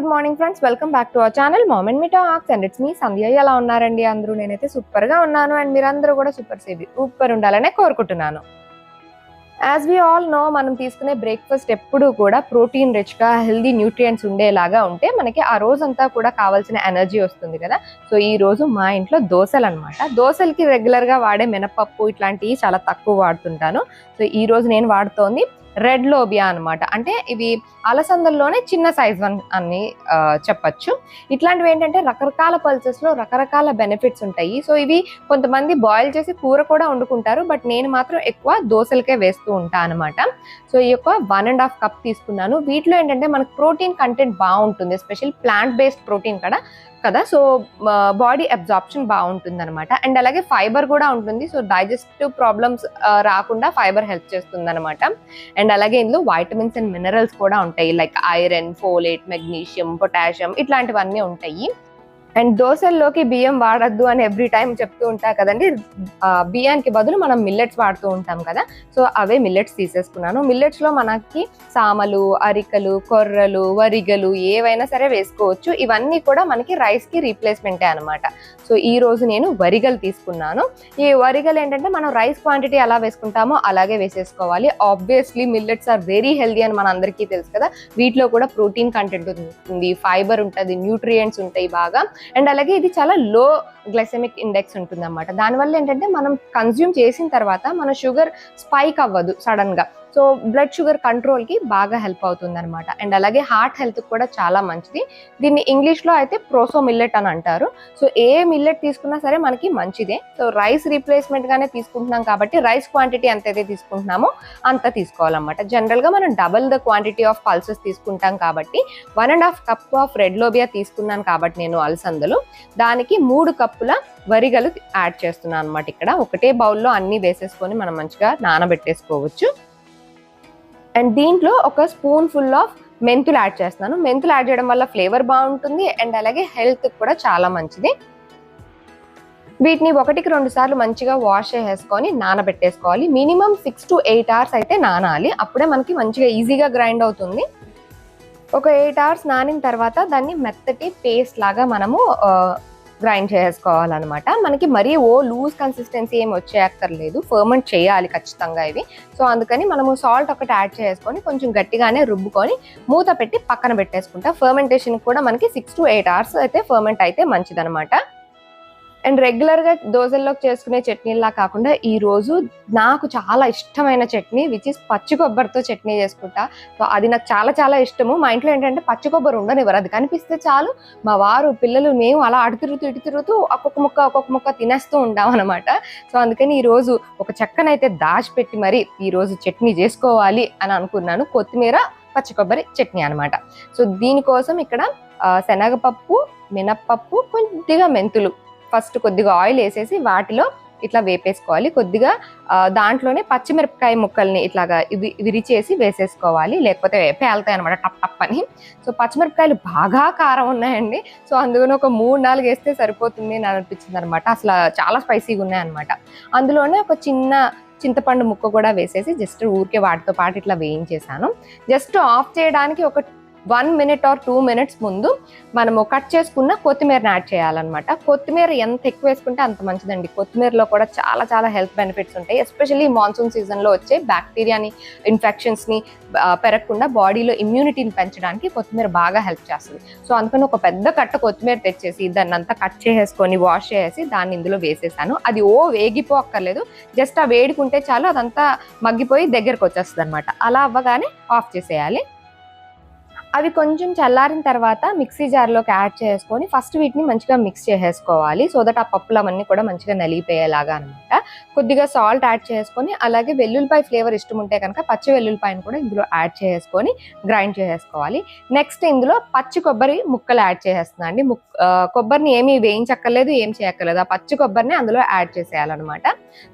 Good morning friends. Welcome back to our channel moment మీటో ఆక్స్ and it's me Sandhya. ఎలా ఉన్నారండి అందరూ? నేనైతే సూపర్గా ఉన్నాను. అండ్ మీరందరూ కూడా సూపర్ సేవి సూపర్ ఉండాలనే కోరుకుంటున్నాను. యాజ్ వి ఆల్ నో మనం తీసుకునే బ్రేక్ఫాస్ట్ ఎప్పుడు కూడా ప్రోటీన్ రిచ్గా హెల్దీ న్యూట్రియంట్స్ ఉండేలాగా ఉంటే మనకి ఆ రోజంతా కూడా కావాల్సిన ఎనర్జీ వస్తుంది కదా. సో ఈ రోజు మా ఇంట్లో దోశలు అనమాట దోశలకి రెగ్యులర్గా వాడే మినపప్పు ఇట్లాంటివి చాలా తక్కువ వాడుతుంటాను. సో ఈ రోజు నేను వాడుతోంది రెడ్ లోబియా అన్నమాట. అంటే ఇవి అలసందల్లోనే చిన్న సైజ్ వన్ అని చెప్పచ్చు చెప్పొచ్చు. ఇట్లాంటివి ఏంటంటే రకరకాల పల్సెస్లో రకరకాల బెనిఫిట్స్ ఉంటాయి. సో ఇవి కొంతమంది బాయిల్ చేసి కూర కూడా వండుకుంటారు. బట్ నేను మాత్రం ఎక్కువ దోశలకే వేస్తూ ఉంటాను అనమాట సో ఈ యొక్క వన్ అండ్ హాఫ్ కప్ తీసుకున్నాను. వీటిలో ఏంటంటే మనకు ప్రోటీన్ కంటెంట్ బాగుంటుంది. ఎస్పెషల్ ప్లాంట్ బేస్డ్ ప్రోటీన్ కదా. కదా? సో బాడీ అబ్జార్ప్షన్ బాగుంటుంది అనమాట అండ్ అలాగే ఫైబర్ కూడా ఉంటుంది. సో డైజెస్టివ్ ప్రాబ్లమ్స్ రాకుండా ఫైబర్ హెల్ప్ చేస్తుంది అనమాట అండ్ అలాగే ఇందులో వైటమిన్స్ అండ్ మినరల్స్ కూడా ఉంటాయి. Like iron folate magnesium potassium ఇట్లాంటివన్నీ ఉంటాయి. అండ్ దోశల్లోకి బియ్యం వాడద్దు అని ఎవ్రీ టైం చెప్తూ ఉంటా కదండి. బియ్యానికి బదులు మనం మిల్లెట్స్ వాడుతూ ఉంటాం కదా. సో అవే మిల్లెట్స్ తీసేసుకున్నాను. మిల్లెట్స్లో మనకి సామలు అరికలు కొర్రలు వరిగలు ఏవైనా సరే వేసుకోవచ్చు. ఇవన్నీ కూడా మనకి రైస్కి రీప్లేస్మెంటే అనమాట సో ఈ రోజు నేను వరిగలు తీసుకున్నాను. ఈ వరిగలు ఏంటంటే మనం రైస్ క్వాంటిటీ ఎలా వేసుకుంటామో అలాగే వేసేసుకోవాలి. Obviously millets are very healthy అని మన అందరికీ తెలుసు కదా. వీటిలో కూడా ప్రోటీన్ కంటెంట్ ఉంటుంది ఫైబర్ ఉంటుంది న్యూట్రియంట్స్ ఉంటాయి బాగా. అండ్ అలాగే ఇది చాలా లో గ్లైసెమిక్ ఇండెక్స్ ఉంటుంది అనమాట దానివల్ల ఏంటంటే మనం కన్జ్యూమ్ చేసిన తర్వాత మన షుగర్ స్పైక్ అవ్వదు సడన్గా సో బ్లడ్ షుగర్ కంట్రోల్కి బాగా హెల్ప్ అవుతుంది అనమాట అండ్ అలాగే హార్ట్ హెల్త్ కూడా చాలా మంచిది. దీన్ని ఇంగ్లీష్లో అయితే ప్రోసో మిల్లెట్ అని అంటారు. సో ఏ మిల్లెట్ తీసుకున్నా సరే మనకి మంచిదే. సో రైస్ రీప్లేస్మెంట్గానే తీసుకుంటున్నాం కాబట్టి రైస్ క్వాంటిటీ ఎంతైతే తీసుకుంటున్నామో అంత తీసుకోవాలన్నమాట. జనరల్గా మనం double the quantity of pulses తీసుకుంటాం కాబట్టి one and half cup of red lobia తీసుకున్నాను కాబట్టి నేను అలసందలు దానికి మూడు కప్పుల వరిగలు యాడ్ చేస్తున్నాను అనమాట ఇక్కడ. ఒకటే బౌల్లో అన్నీ వేసేసుకొని మనం మంచిగా నానబెట్టేసుకోవచ్చు. అండ్ దీంట్లో ఒక స్పూన్ ఫుల్ ఆఫ్ మెంతులు యాడ్ చేస్తున్నాను. మెంతులు యాడ్ చేయడం వల్ల ఫ్లేవర్ బాగుంటుంది అండ్ అలాగే హెల్త్ కూడా చాలా మంచిది. వీటిని ఒకటికి రెండు సార్లు మంచిగా వాష్ చేసేసుకొని నానబెట్టేసుకోవాలి. Minimum six to eight hours అయితే నానాలి. అప్పుడే మనకి మంచిగా ఈజీగా గ్రైండ్ అవుతుంది. ఒక ఎయిట్ అవర్స్ నానిన తర్వాత దాన్ని మెత్తటి పేస్ట్ లాగా మనము గ్రైండ్ చేసుకోవాలన్నమాట మనకి మరీ ఓ లూజ్ కన్సిస్టెన్సీ ఏమి వచ్చేయక్కర్లేదు ఫర్మెంట్ చేయాలి ఖచ్చితంగా ఇవి సో అందుకని మనము సాల్ట్ ఒకటి యాడ్ చేసుకొని కొంచెం గట్టిగానే రుబ్బుకొని మూత పెట్టి పక్కన పెట్టేసుకుంటా. ఫర్మెంటేషన్ కూడా మనకి సిక్స్ టు ఎయిట్ అవర్స్ అయితే ఫర్మెంట్ అయితే మంచిదనమాట అండ్ రెగ్యులర్గా దోశల్లోకి చేసుకునే చట్నీలా కాకుండా ఈ రోజు నాకు చాలా ఇష్టమైన చట్నీ విచ్ ఇస్ పచ్చి కొబ్బరితో చట్నీ చేసుకుంటా. సో అది నాకు చాలా చాలా ఇష్టము. మా ఇంట్లో ఏంటంటే పచ్చి కొబ్బరి ఉండనివ్వరు. అది కనిపిస్తే చాలు. మా వారు పిల్లలు మేము అలా అటు తిరుగుతూ ఇటు తిరుగుతూ ఒక్కొక్క ముక్క ఒక్కొక్క ముక్క తినేస్తూ ఉంటాం అనమాట సో అందుకని ఈరోజు ఒక చెక్కనైతే దాచిపెట్టి మరి ఈరోజు చట్నీ చేసుకోవాలి అని అనుకున్నాను. కొత్తిమీర పచ్చి కొబ్బరి చట్నీ అనమాట సో దీనికోసం ఇక్కడ శనగపప్పు మినప్పప్పు కొద్దిగా మెంతులు ఫస్ట్ కొద్దిగా ఆయిల్ వేసేసి వాటిలో ఇట్లా వేపేసుకోవాలి. కొద్దిగా దాంట్లోనే పచ్చిమిరపకాయ ముక్కల్ని ఇట్లాగా విరిచేసి వేసేసుకోవాలి. లేకపోతే వేపేళ్తాయి అనమాట టప్ టప్ అని. సో పచ్చిమిరపకాయలు బాగా కారం ఉన్నాయండి. సో అందుకని ఒక మూడు నాలుగు వేస్తే సరిపోతుంది అని అనిపించింది అనమాట అసలు చాలా స్పైసీగా ఉన్నాయి అనమాట అందులోనే ఒక చిన్న చింతపండు ముక్క కూడా వేసేసి జస్ట్ ఊరికే వాటితో పాటు ఇట్లా వేయించేసాను. జస్ట్ ఆఫ్ చేయడానికి ఒక one minute or two minutes ముందు మనము కట్ చేసుకున్న కొత్తిమీరని యాడ్ చేయాలన్నమాట. కొత్తిమీర ఎంత ఎక్కువ వేసుకుంటే అంత మంచిదండి. కొత్తిమీరలో కూడా చాలా చాలా హెల్త్ బెనిఫిట్స్ ఉంటాయి. ఎస్పెషల్లీ మాన్సూన్ సీజన్లో వచ్చే బ్యాక్టీరియాని ఇన్ఫెక్షన్స్ని పెరగకుండా బాడీలో ఇమ్యూనిటీని పెంచడానికి కొత్తిమీర బాగా హెల్ప్ చేస్తుంది. సో అందుకని ఒక పెద్ద కట్ట కొత్తిమీర తెచ్చేసి దాన్ని అంతా కట్ చేసేసుకొని వాష్ చేసేసి దాన్ని ఇందులో వేసేసాను. అది ఓ వేగిపోక్కర్లేదు. జస్ట్ ఆ వేడుకుంటే చాలు అదంతా మగ్గిపోయి దగ్గరకు వచ్చేస్తుంది అనమాట అలా అవ్వగానే ఆఫ్ చేసేయాలి. అవి కొంచెం చల్లారిన తర్వాత మిక్సీ జార్లోకి యాడ్ చేసుకొని ఫస్ట్ వీటిని మంచిగా మిక్స్ చేసేసుకోవాలి. సో దట్ ఆ పప్పులు అవన్నీ కూడా మంచిగా నలిగిపోయేలాగా అనమాట కొద్దిగా సాల్ట్ యాడ్ చేసుకొని అలాగే వెల్లుల్లిపాయ ఫ్లేవర్ ఇష్టం ఉంటే కనుక పచ్చి వెల్లుల్లిపాయను కూడా ఇందులో యాడ్ చేసుకొని గ్రైండ్ చేసేసుకోవాలి. నెక్స్ట్ ఇందులో పచ్చి కొబ్బరి ముక్కలు యాడ్ చేసేస్తున్నా అండి. ముక్ కొబ్బరిని ఏమీ వేయించక్కర్లేదు ఏం చేయక్కర్లేదు. ఆ పచ్చి కొబ్బరిని అందులో యాడ్ చేసేయాలన్నమాట.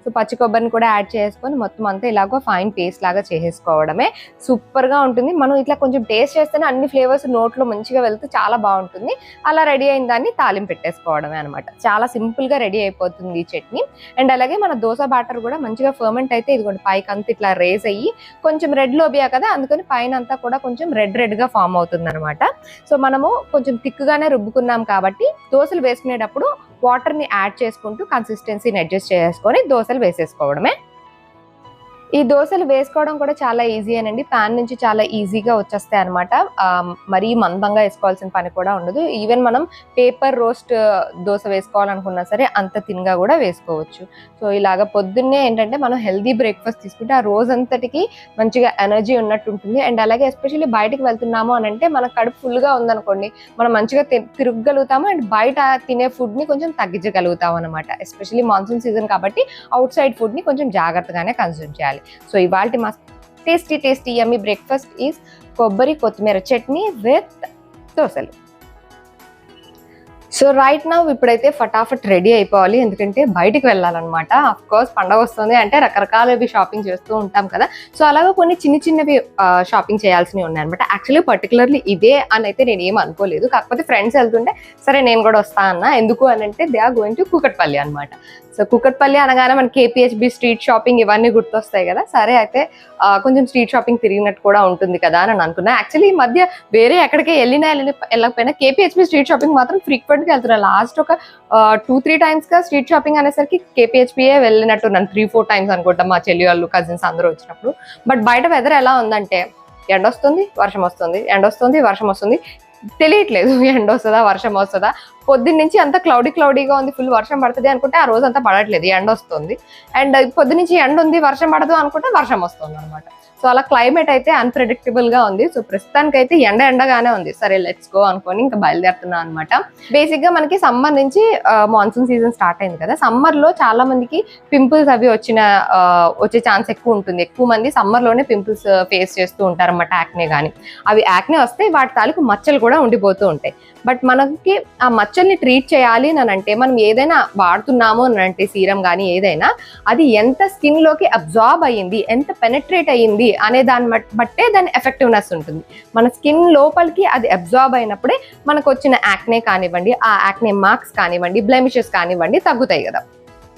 సో పచ్చి కొబ్బరిని కూడా యాడ్ చేసుకొని మొత్తం అంతా ఇలాగో ఫైన్ పేస్ట్ లాగా చేసేసుకోవడమే. సూపర్గా ఉంటుంది. మనం ఇట్లా కొంచెం టేస్ట్ చేస్తేనే అన్ని ఫ్లేవర్స్ నోట్లో మంచిగా వెళ్తే చాలా బాగుంటుంది. అలా రెడీ అయిన దాన్ని తాలింపు పెట్టేసుకోవడమే అనమాట చాలా సింపుల్గా రెడీ అయిపోతుంది ఈ చట్నీ. అండ్ అలాగే మన దోశ బ్యాటర్ కూడా మంచిగా ఫర్మెంట్ అయితే ఇదిగోండి పైకి అంత ఇట్లా రేస్ అయ్యి కొంచెం రెడ్ లోబియా కదా అందుకని పైన అంతా కూడా కొంచెం రెడ్ రెడ్గా ఫామ్ అవుతుంది అనమాట సో మనము కొంచెం థిక్గానే రుబ్బుకున్నాం కాబట్టి దోశలు వేసుకునేటప్పుడు వాటర్ని యాడ్ చేసుకుంటూ కన్సిస్టెన్సీని అడ్జస్ట్ చేసుకొని దోశలు వేసేసుకోవడమే. ఈ దోశలు వేసుకోవడం కూడా చాలా ఈజీ అనండి ప్యాన్ నుంచి చాలా ఈజీగా వచ్చేస్తాయి అనమాట మరీ మందంగా వేసుకోవాల్సిన పని కూడా ఉండదు. ఈవెన్ మనం పేపర్ రోస్ట్ దోశ వేసుకోవాలనుకున్నా సరే అంత తిన్గా కూడా వేసుకోవచ్చు. సో ఇలాగ పొద్దున్నే ఏంటంటే మనం హెల్దీ బ్రేక్ఫాస్ట్ తీసుకుంటే ఆ రోజంతటికి మంచిగా ఎనర్జీ ఉన్నట్టు ఉంటుంది. అండ్ అలాగే ఎస్పెషల్లీ బయటకు వెళ్తున్నాము అని అంటే మన కడుపు ఫుల్గా ఉందనుకోండి మనం మంచిగా తిరగగలుగుతాము అండ్ బయట తినే ఫుడ్ని కొంచెం తగ్గించగలుగుతాం అనమాట ఎస్పెషల్లీ మాన్సూన్ సీజన్ కాబట్టి అవుట్ సైడ్ ఫుడ్ని కొంచెం జాగ్రత్తగానే కన్సూమ్ చేయాలి. సో ఇవాళ మా tasty tasty yummy breakfast is కొబ్బరి కొత్తిమీర చట్నీ విత్ దోశలు. సో రైట్ నా ఇప్పుడైతే ఫటాఫట్ రెడీ అయిపోవాలి. ఎందుకంటే బయటికి వెళ్ళాలన్నమాట. అఫ్ కోర్స్ పండగ వస్తుంది అంటే రకరకాలవి షాపింగ్ చేస్తూ ఉంటాం కదా. సో అలాగే కొన్ని చిన్న చిన్నవి షాపింగ్ చేయాల్సినవి ఉన్నాయన్నమాట. యాక్చువల్లీ పర్టికులర్లీ ఇదే అని అయితే నేను ఏం అనుకోలేదు. కాకపోతే ఫ్రెండ్స్ వెళ్తుంటే సరే నేను కూడా వస్తా అన్న. ఎందుకు? అని అంటే they are going to Kukatpally అనమాట సో కుకట్పల్లి అనగానే మన కేపీహెచ్బి స్ట్రీట్ షాపింగ్ ఇవన్నీ గుర్తొస్తాయి కదా? సరే అయితే కొంచెం స్ట్రీట్ షాపింగ్ తిరిగినట్టు కూడా ఉంటుంది కదా అని అనుకున్నా. యాక్చువల్లీ ఈ మధ్య వేరే ఎక్కడికి వెళ్ళినా వెళ్ళకపోయినా కేపీహెచ్బి స్ట్రీట్ షాపింగ్ మాత్రం ఫ్రీక్వెంట్గా వెళ్తున్నా. లాస్ట్ ఒక టూ త్రీ టైమ్స్గా స్ట్రీట్ షాపింగ్ అనేసరికి కేపీహెచ్బియే వెళ్ళినట్టు నన్ను త్రీ ఫోర్ టైమ్స్ అనుకుంటా మా చెల్లి వాళ్ళు కజిన్స్ అందరూ వచ్చినప్పుడు. బట్ బయట వెదర్ ఎలా ఉందంటే ఎండ వస్తుంది వర్షం వస్తుంది ఎండ వస్తుంది వర్షం వస్తుంది తెలియట్లేదు ఎండ వస్తుందా వర్షం వస్తుందా. పొద్దున్న నుంచి అంత క్లౌడీ క్లౌడీగా ఉంది ఫుల్ వర్షం పడుతుంది అనుకుంటే ఆ రోజు అంతా పడట్లేదు ఎండ వస్తుంది. అండ్ పొద్దు నుంచి ఎండ ఉంది వర్షం పడదు అనుకుంటే వర్షం వస్తుంది అనమాట సో అలా క్లైమేట్ అయితే అన్ప్రెడిక్టబుల్గా ఉంది. సో ప్రస్తుతానికి అయితే ఎండ ఎండగానే ఉంది. సరే లెట్స్ గో అనుకొని ఇంకా బయలుదేరుతున్నాను అనమాట బేసిక్గా మనకి సమ్మర్ నుంచి మాన్సూన్ సీజన్ స్టార్ట్ అయింది కదా. సమ్మర్లో చాలా మందికి పింపుల్స్ అవి వచ్చిన వచ్చే ఛాన్స్ ఎక్కువ ఉంటుంది. ఎక్కువ మంది సమ్మర్లోనే పింపుల్స్ ఫేస్ uh, చేస్తూ ఉంటారు అన్నమాట యాక్నే కానీ అవి యాక్నే వస్తే వాటి తాలూకు మచ్చలు కూడా ఉండిపోతూ ఉంటాయి. బట్ మనకి ఆ మచ్చల్ని ట్రీట్ చేయాలి అని అంటే మనం ఏదైనా వాడుతున్నాము అని అంటే సీరం కానీ ఏదైనా అది ఎంత స్కిన్లోకి అబ్జార్బ్ అయ్యింది ఎంత పెనట్రేట్ అయ్యింది అనే దాన్ని బట్- బట్టే దాని ఎఫెక్టివ్నెస్ ఉంటుంది. మన స్కిన్ లోపలికి అది అబ్జార్బ్ అయినప్పుడే మనకు వచ్చిన యాక్నే కానివ్వండి ఆ యాక్నే మార్క్స్ కానివ్వండి బ్లెమిషెస్ కానివ్వండి తగ్గుతాయి కదా.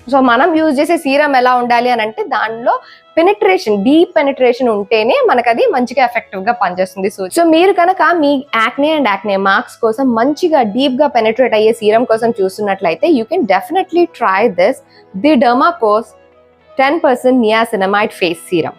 సో మనం యూజ్ చేసే సీరం ఎలా ఉండాలి అని అంటే దానిలో పెనిట్రేషన్ డీప్ పెనిట్రేషన్ ఉంటేనే మనకు అది మంచిగా ఎఫెక్టివ్గా పనిచేస్తుంది సో సో మీరు కనుక మీ యాక్నే అండ్ యాక్నే మార్క్స్ కోసం మంచిగా డీప్గా పెనిట్రేట్ అయ్యే సీరం కోసం చూస్తున్నట్లయితే you can definitely try this the Derma Co's ten percent niacinamide face serum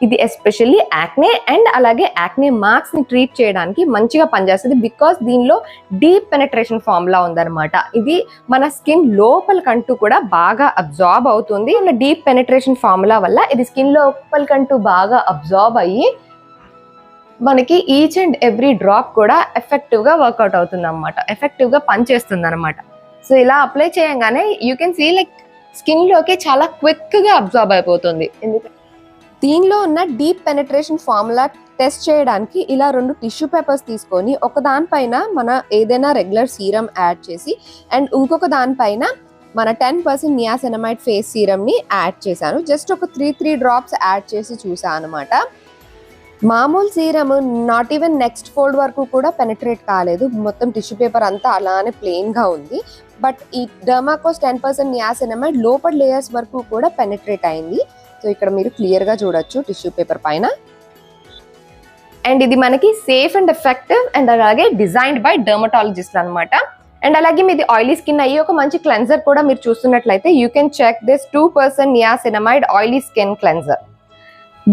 ఇది ఎస్పెషల్లీ యాక్నే అండ్ అలాగే యాక్నే మార్క్స్ని ట్రీట్ చేయడానికి మంచిగా పనిచేస్తుంది బికాస్ దీనిలో డీప్ పెనట్రేషన్ ఫార్ములా ఉందన్నమాట. ఇది మన స్కిన్ లోపలికంటూ కూడా బాగా అబ్జార్బ్ అవుతుంది. అండ్ డీప్ పెనట్రేషన్ ఫార్ములా వల్ల ఇది స్కిన్ లోపలికంటూ బాగా అబ్జార్బ్ అయ్యి మనకి ఈచ్ అండ్ ఎవ్రీ డ్రాప్ కూడా ఎఫెక్టివ్గా వర్కౌట్ అవుతుంది అనమాట ఎఫెక్టివ్గా పనిచేస్తుంది అనమాట సో ఇలా అప్లై చేయగానే యూ కెన్ సీ లైక్ స్కిన్లోకి చాలా క్విక్గా అబ్జార్బ్ అయిపోతుంది. ఎందుకంటే దీనిలో ఉన్న డీప్ పెనట్రేషన్ ఫార్ములా టెస్ట్ చేయడానికి ఇలా రెండు టిష్యూ పేపర్స్ తీసుకొని ఒక దానిపైన మన ఏదైనా రెగ్యులర్ సీరం యాడ్ చేసి అండ్ ఇంకొక దానిపైన మన టెన్ పర్సెంట్ నియాసెనమైడ్ ఫేస్ సీరమ్ని యాడ్ చేశాను. జస్ట్ ఒక త్రీ త్రీ డ్రాప్స్ యాడ్ చేసి చూసాను అనమాట మామూలు serum not even next fold వరకు కూడా పెనట్రేట్ కాలేదు. మొత్తం టిష్యూ పేపర్ అంతా అలానే ప్లెయిన్గా ఉంది. బట్ ఈ డర్మాకోస్ టెన్ పర్సెంట్ నియాసెనమైడ్ లోపల లేయర్స్ వరకు కూడా పెనట్రేట్ అయింది. సో ఇక్కడ మీరు క్లియర్గా చూడొచ్చు టిష్యూ పేపర్ పైన. అండ్ ఇది మనకి సేఫ్ అండ్ ఎఫెక్టివ్ అండ్ అలాగే డిజైన్డ్ బై డర్మటాలజిస్ట్ అన్నమాట. అండ్ అలాగే మీది ఆయిలీ స్కిన్ అయ్యి ఒక మంచి క్లెన్జర్ కూడా మీరు చూస్తున్నట్లయితే you can check this two percent niacinamide oily skin cleanser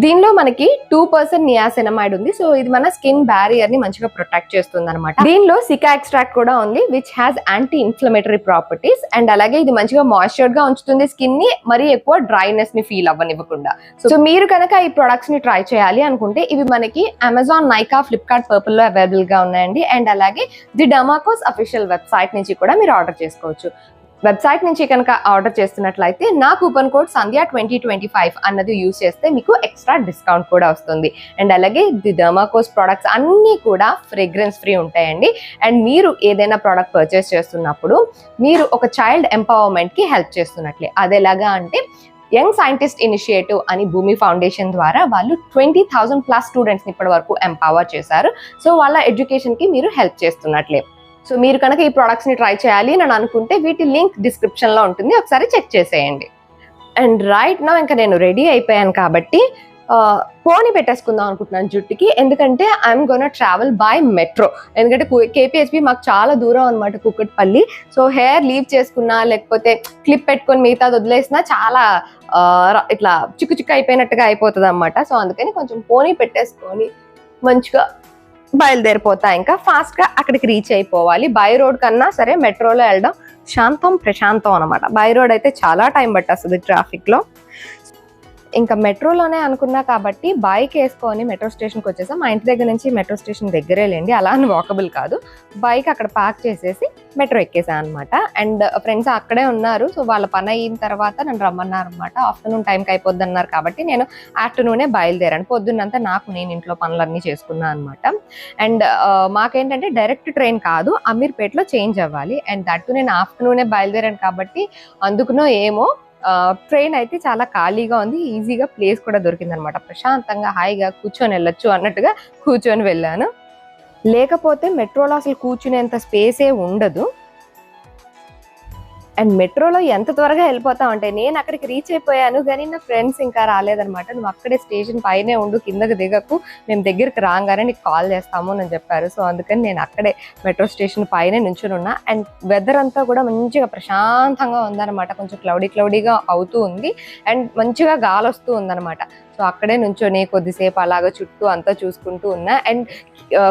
దీనిలో మనకి టూ పర్సెంట్ నియాసినమైడ్ ఉంది. సో ఇది మన స్కిన్ బ్యారియర్ని మంచిగా ప్రొటెక్ట్ చేస్తుంది అనమాట దీనిలో సికా ఎక్స్ట్రాక్ట్ కూడా ఉంది which has anti inflammatory properties and అలాగే ఇది మంచిగా మాయిశ్చర్డ్గా ఉంచుతుంది స్కిన్ని మరీ ఎక్కువ డ్రైనెస్ని ఫీల్ అవ్వనివ్వకుండా. సో మీరు కనుక ఈ ప్రొడక్ట్స్ని ట్రై చేయాలి అనుకుంటే ఇవి మనకి అమెజాన్ నైకా ఫ్లిప్కార్ట్ పర్పుల్లో అవైలబుల్గా ఉన్నాయండి. అండ్ అలాగే ది డమాకోస్ అఫీషియల్ వెబ్సైట్ నుంచి కూడా మీరు ఆర్డర్ చేసుకోవచ్చు. వెబ్సైట్ నుంచి కనుక ఆర్డర్ చేస్తున్నట్లయితే నా coupon code Sandhya twenty twenty five అన్నది యూస్ చేస్తే మీకు ఎక్స్ట్రా డిస్కౌంట్ కూడా వస్తుంది. అండ్ అలాగే ది ధర్మాకోస్ ప్రోడక్ట్స్ అన్నీ కూడా ఫ్రేగ్రెన్స్ ఫ్రీ ఉంటాయండి. అండ్ మీరు ఏదైనా ప్రోడక్ట్ పర్చేస్ చేస్తున్నప్పుడు మీరు ఒక చైల్డ్ ఎంపవర్మెంట్కి హెల్ప్ చేస్తున్నట్లే. అదేలాగా అంటే యంగ్ సైంటిస్ట్ ఇనిషియేటివ్ అని భూమి ఫౌండేషన్ ద్వారా వాళ్ళు ట్వంటీ థౌజండ్ ప్లస్ స్టూడెంట్స్ని ఇప్పటి వరకు ఎంపవర్ చేశారు. సో వాళ్ళ ఎడ్యుకేషన్కి మీరు హెల్ప్ చేస్తున్నట్లే. సో మీరు కనుక ఈ ప్రోడక్ట్స్ని ట్రై చేయాలి అని అనుకుంటే వీటి లింక్ డిస్క్రిప్షన్లో ఉంటుంది. ఒకసారి చెక్ చేసేయండి. అండ్ రైట్ నా ఇంకా నేను రెడీ అయిపోయాను కాబట్టి పోనీ పెట్టేసుకుందాం అనుకుంటున్నాను జుట్టుకి. ఎందుకంటే I'm gonna travel by metro ఎందుకంటే కేపీహెచ్పి మాకు చాలా దూరం అనమాట కుక్కట్పల్లి. సో హెయిర్ లీవ్ చేసుకున్నా లేకపోతే క్లిప్ పెట్టుకొని మిగతా వదిలేసినా చాలా ఇట్లా చిక్కు చిక్కు అయిపోయినట్టుగా అయిపోతుంది అనమాట సో అందుకని కొంచెం పోనీ పెట్టేసుకొని మంచిగా బయలుదేరిపోతా ఇంకా ఫాస్ట్గా అక్కడికి రీచ్ అయిపోవాలి. బై రోడ్ కన్నా సరే మెట్రోలో వెళ్ళడం శాంతం ప్రశాంతం అనమాట బై రోడ్ అయితే చాలా టైం పట్టేస్తుంది ట్రాఫిక్లో. ఇంకా మెట్రోలోనే అనుకున్నా కాబట్టి బైక్ వేసుకొని మెట్రో స్టేషన్కి వచ్చేసాం. మా ఇంటి దగ్గర నుంచి మెట్రో స్టేషన్ దగ్గరే లేండి. అలా అని వాకబుల్ కాదు. బైక్ అక్కడ పార్క్ చేసేసి మెట్రో ఎక్కేసాను అనమాట అండ్ ఫ్రెండ్స్ అక్కడే ఉన్నారు. సో వాళ్ళ పని అయిన తర్వాత నన్ను రమ్మన్నారు అనమాట ఆఫ్టర్నూన్ టైంకి అయిపోద్ది అన్నారు కాబట్టి నేను ఆఫ్టర్నూనే బయలుదేరాను. పొద్దున్నంతా నాకు నేను ఇంట్లో పనులన్నీ చేసుకున్నాను అనమాట అండ్ మాకేంటంటే డైరెక్ట్ ట్రైన్ కాదు. అమీర్పేటలో చేంజ్ అవ్వాలి. అండ్ దట్టు నేను ఆఫ్టర్నూనే బయలుదేరాను కాబట్టి అందుకునో ఏమో ట్రైన్ అయితే చాలా ఖాళీగా ఉంది ఈజీగా ప్లేస్ కూడా దొరికింది అనమాట ప్రశాంతంగా హాయిగా కూర్చొని వెళ్ళొచ్చు అన్నట్టుగా కూర్చొని వెళ్ళాను. లేకపోతే మెట్రోలో అసలు కూర్చునేంత స్పేసే ఉండదు. అండ్ మెట్రోలో ఎంత త్వరగా వెళ్ళిపోతాం అంటే నేను అక్కడికి రీచ్ అయిపోయాను కానీ నా ఫ్రెండ్స్ ఇంకా రాలేదనమాట నువ్వు అక్కడే స్టేషన్ పైనే ఉండు కిందకి దిగకు మేము దగ్గరికి రాగానే నీకు కాల్ చేస్తాము అని చెప్పారు. సో అందుకని నేను అక్కడే మెట్రో స్టేషన్ పైనే నుంచుని ఉన్నా. అండ్ వెదర్ అంతా కూడా మంచిగా ప్రశాంతంగా ఉందన్నమాట. కొంచెం క్లౌడీ క్లౌడీగా అవుతూ ఉంది. అండ్ మంచిగా గాలి వస్తూ ఉందన్నమాట. సో అక్కడే నుంచొని కొద్దిసేపు అలాగా చుట్టూ అంతా చూసుకుంటూ ఉన్నా. అండ్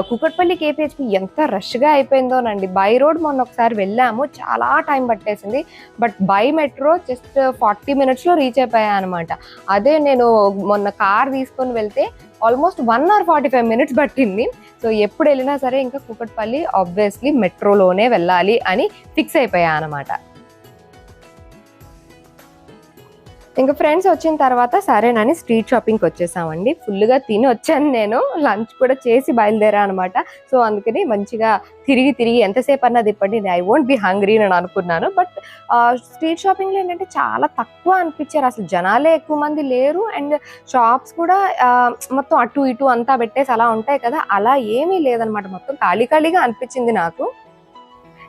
కుకట్పల్లి కేపీహెచ్పి ఎంత రష్గా అయిపోయిందోనండి. బై రోడ్ మొన్న ఒకసారి వెళ్ళాము. చాలా టైం పట్టేసింది. But by metro just forty మినిట్స్లో రీచ్ అయిపోయా అనమాట అదే నేను మొన్న కార్ తీసుకొని వెళ్తే almost one hour forty five minutes పట్టింది. సో ఎప్పుడు వెళ్ళినా సరే ఇంకా కూకట్పల్లి ఆబ్వియస్లీ మెట్రోలోనే వెళ్ళాలి అని ఫిక్స్ అయిపోయా అనమాట ఇంకా ఫ్రెండ్స్ వచ్చిన తర్వాత సరేనని స్ట్రీట్ షాపింగ్కి వచ్చేసామండి. ఫుల్గా తిని వచ్చాను నేను. లంచ్ కూడా చేసి బయలుదేరా అనమాట. సో అందుకని మంచిగా తిరిగి తిరిగి ఎంతసేపు అన్నది ఇప్పటి ఐ వోంట్ బి హంగ్రీ అని అనుకున్నాను. బట్ స్ట్రీట్ షాపింగ్లో ఏంటంటే చాలా తక్కువ అనిపించారు. అసలు జనాలే ఎక్కువ మంది లేరు. అండ్ షాప్స్ కూడా మొత్తం అటు ఇటు అంతా పెట్టేసి అలా ఉంటాయి కదా. అలా ఏమీ లేదనమాట. మొత్తం ఖాళీ ఖాళీగా అనిపించింది నాకు.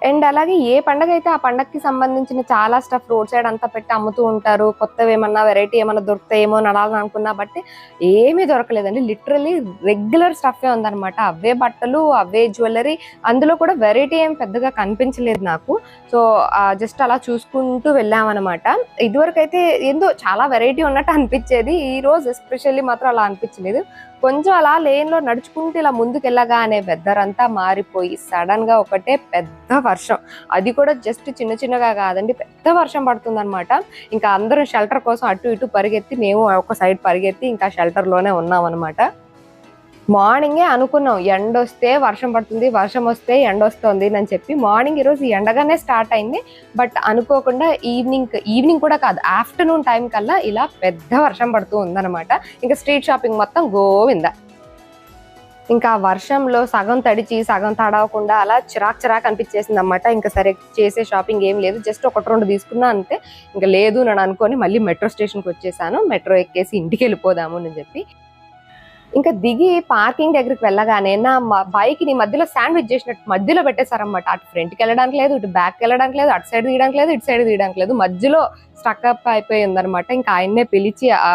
అండ్ అలాగే ఏ పండగ అయితే ఆ పండగకి సంబంధించిన చాలా స్టఫ్ రోడ్ సైడ్ అంతా పెట్టి అమ్ముతూ ఉంటారు కొత్తవి ఏమన్నా వెరైటీ ఏమన్నా దొరుకుతాయేమో నడాలని అనుకున్నా బట్ ఏమీ దొరకలేదండి. లిటరలీ రెగ్యులర్ స్టఫే ఉందన్నమాట. అవే బట్టలు అవే జ్యువెలరీ అందులో కూడా వెరైటీ ఏం పెద్దగా కనిపించలేదు నాకు. సో జస్ట్ అలా చూసుకుంటూ వెళ్ళామన్నమాట. ఇదివరకు అయితే ఏందో చాలా వెరైటీ ఉన్నట్టు అనిపించేది. ఈ రోజు ఎస్పెషల్లీ మాత్రం అలా అనిపించలేదు. కొంచెం అలా లేన్లో నడుచుకుంటూ ఇలా ముందుకెళ్ళగానే వెదర్ అంతా మారిపోయి సడన్గా ఒకటే పెద్ద వర్షం. అది కూడా జస్ట్ చిన్న చిన్నగా కాదండి పెద్ద వర్షం పడుతుందనమాట ఇంకా అందరం షెల్టర్ కోసం అటు ఇటు పరిగెత్తి మేము ఒక సైడ్ పరిగెత్తి ఇంకా షెల్టర్లోనే ఉన్నాం అనమాట మార్నింగే అనుకున్నాం ఎండ వస్తే వర్షం పడుతుంది వర్షం వస్తే ఎండ వస్తుంది అని చెప్పి. మార్నింగ్ ఈరోజు ఎండగానే స్టార్ట్ అయింది. బట్ అనుకోకుండా ఈవినింగ్ ఈవినింగ్ కూడా కాదు ఆఫ్టర్నూన్ టైం కల్లా ఇలా పెద్ద వర్షం పడుతూ ఉందన్నమాట. ఇంకా స్ట్రీట్ షాపింగ్ మొత్తం గోవింద. ఇంకా వర్షంలో సగం తడిచి సగం తడవకుండా అలా చిరాక్ చిరాక్ అనిపించేసింది అనమాట ఇంకా సరే చేసే షాపింగ్ ఏం లేదు. జస్ట్ ఒకటి రెండు తీసుకున్నా అంతే. ఇంకా లేదు అని అనుకొని మళ్ళీ మెట్రో స్టేషన్కి వచ్చేసాను. మెట్రో ఎక్కేసి ఇంటికి వెళ్ళిపోదాము అని చెప్పి. ఇంకా దిగి పార్కింగ్ దగ్గరికి వెళ్ళగానే నా బైక్ని మధ్యలో శాండ్విచ్ చేసినట్టు మధ్యలో పెట్టేశారనమాట అటు ఫ్రంట్కి వెళ్ళడానికి లేదు ఇటు బ్యాక్ వెళ్ళడానికి లేదు అటు సైడ్ తీయడానికి లేదు ఇటు సైడ్ తీయడానికి లేదు. మధ్యలో స్టక్ అప్ అయిపోయింది అనమాట ఇంకా ఆయన్నే పిలిచి ఆ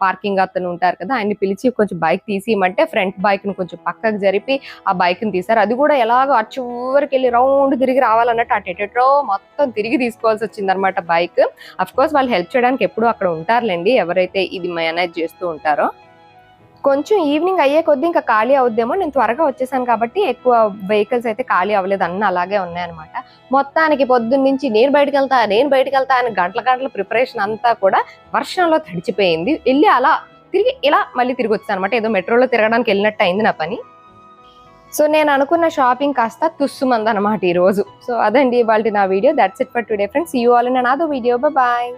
పార్కింగ్ అతను ఉంటారు కదా ఆయన్ని పిలిచి కొంచెం బైక్ తీసిమంటే ఫ్రంట్ బైక్ని కొంచెం పక్కకు జరిపి ఆ బైక్ని తీసారు అది కూడా ఎలాగో ఆ చివరికి వెళ్ళి రౌండ్ తిరిగి రావాలన్నట్టు అటు ఎటెటో మొత్తం తిరిగి తీసుకోవాల్సి వచ్చింది అనమాట బైక్ అఫ్కోర్స్ వాళ్ళు హెల్ప్ చేయడానికి ఎప్పుడూ అక్కడ ఉంటారులేండి. ఎవరైతే ఇది మేనేజ్ చేస్తూ ఉంటారో కొంచెం ఈవినింగ్ అయ్యే కొద్దీ ఇంకా ఖాళీ అవుద్దేమో. నేను త్వరగా వచ్చేసాను కాబట్టి ఎక్కువ వెహికల్స్ అయితే ఖాళీ అవ్వలేదు అన్న అలాగే ఉన్నాయన్నమాట. మొత్తానికి పొద్దున్న నుంచి నేను బయటకు వెళ్తా నేను బయటకు వెళ్తా అని గంటల గంటల ప్రిపరేషన్ అంతా కూడా వర్షంలో తడిచిపోయింది. వెళ్ళి అలా తిరిగి ఇలా మళ్ళీ తిరిగి వచ్చాను అనమాట ఏదో మెట్రోలో తిరగడానికి వెళ్ళినట్టు అయింది నా పని. సో నేను అనుకున్న షాపింగ్ కాస్త తుస్సుమంది అనమాట ఈరోజు. సో అదండి వాళ్ళ నా video. That's it for today friends you all in another video bye